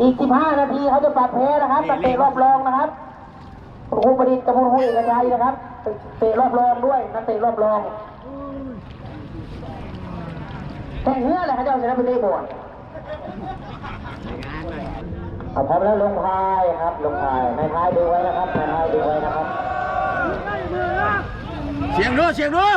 อีก 15 นาทีเขาจะปรับแพ้นะครับนักเตะรอบรองนะครับคุณครูประดิษฐ์กับคุณครูเอกชัยนะครับเตะรอบรองด้วยนักเตะรอบรองแข่งเนื้อแหละเขาจะเอาชนะไปได้บวชเอาพร้อมแล้วลงพายครับลงพายนายพายดูไว้นะครับนายพายดูไว้นะครับ เสียงดูเสียงดูเรา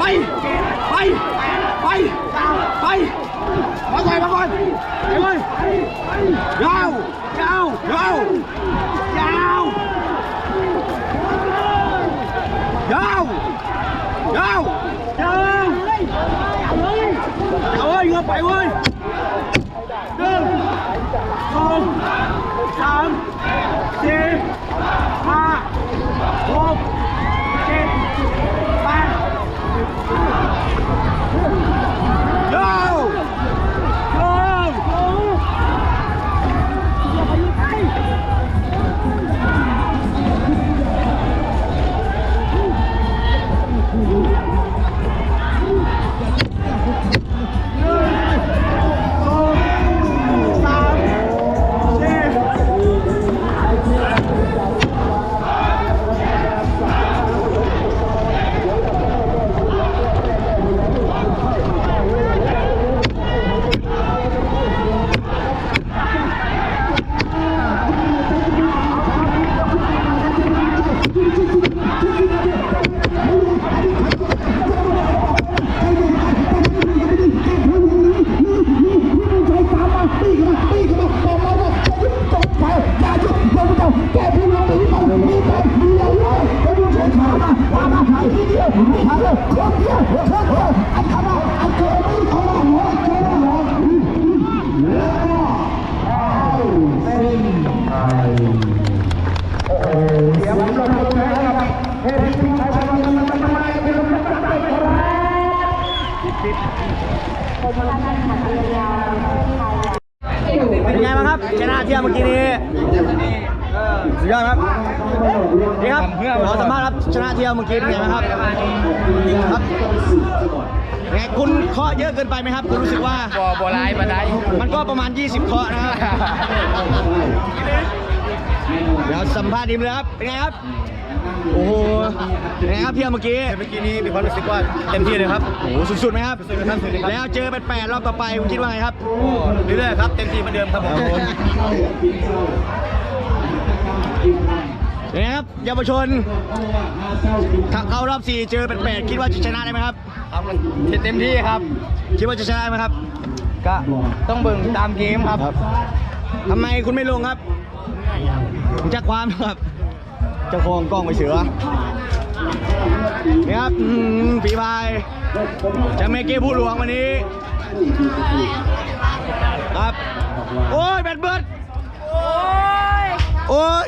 bay. Bay. Bay. Bay. Mọi người mọi người em ơi. Giao. Giao. Giao. Giao. Giao. Giao. Giao ơi, ngược bảy ơi đơn không. Tám. Chín. เป็นไงบ้างครับชนะเที่ยวเมื่อกี้นี้ สุดยอดครับนี่ครับขอสัมภาษณ์ครับชนะเที่ยวเมื่อกี้เป็นไงบ้างครับครับไงคุณเคาะเยอะเกินไปไหมครับ คุณรู้สึกว่าบ่บ่ร้ายบ่ได้มันก็ประมาณ 20เคาะนะครับเดี๋ยวสัมภาษณ์ดีมเลยครับเป็นไงครับโอ้โหเป็นไงครับเที่ยวเมื่อกี้เมื่อกี้นี้มีความรู้สึกว่าเต็มที่เลยครับโอ้โหสุดๆไหมครับสุดๆครับสุดๆครับแล้วเจอเป็นแปดรอบต่อไปคุณคิดว่าไงครับเรื่อยๆครับเต็มที่เหมือนเดิมครับผม เป็นไงครับเยาวชนถ้าเข้ารอบสี่เจอเป็นแปดคิดว่าจะชนะได้ไหมครับครับมันเต็มที่ครับ คิดว่าจะชนะได้ไหมครับ ก็ต้องเบิ่งตามเกมครับทำไมคุณไม่ลงครับผมจะความครับเจ้าของกล้องไปเสือนี่ครับอืมฝีพายจะเมเก้ผู้หลวงวันนี้ ครับ โอ้ยแบตเบิร์ดโอ้ย